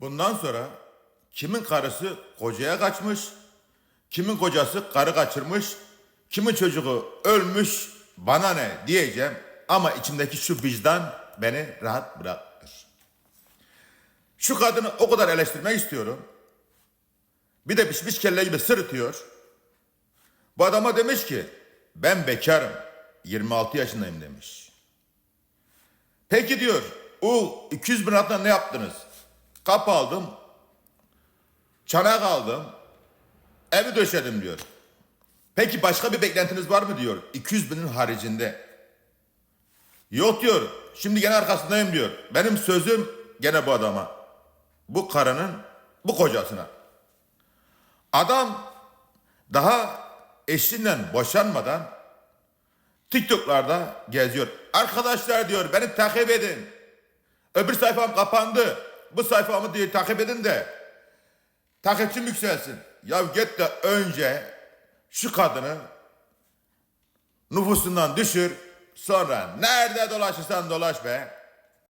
Bundan sonra kimin karısı kocaya kaçmış, kimin kocası karı kaçırmış, kimin çocuğu ölmüş bana ne diyeceğim ama içimdeki şu vicdan beni rahat bırakır. Şu kadını o kadar eleştirmek istiyorum. Bir de pişmiş kelle gibi sırıtıyor. Bu adama demiş ki ben bekarım 26 yaşındayım demiş. Peki diyor o 200 bin liradan ne yaptınız? Kap aldım, çanak aldım, evi döşedim diyor. Peki başka bir beklentiniz var mı diyor 200 binin haricinde. Yok diyor şimdi gene arkasındayım diyor. Benim sözüm gene bu adama. Bu karının bu kocasına. Adam daha eşinden boşanmadan TikTok'larda geziyor. Arkadaşlar diyor beni takip edin. Öbür sayfam kapandı. Bu sayfamı diye takip edin de takipçim yükselsin. Ya git de önce şu kadını nüfusundan düşür. Sonra nerede dolaşırsan dolaş be.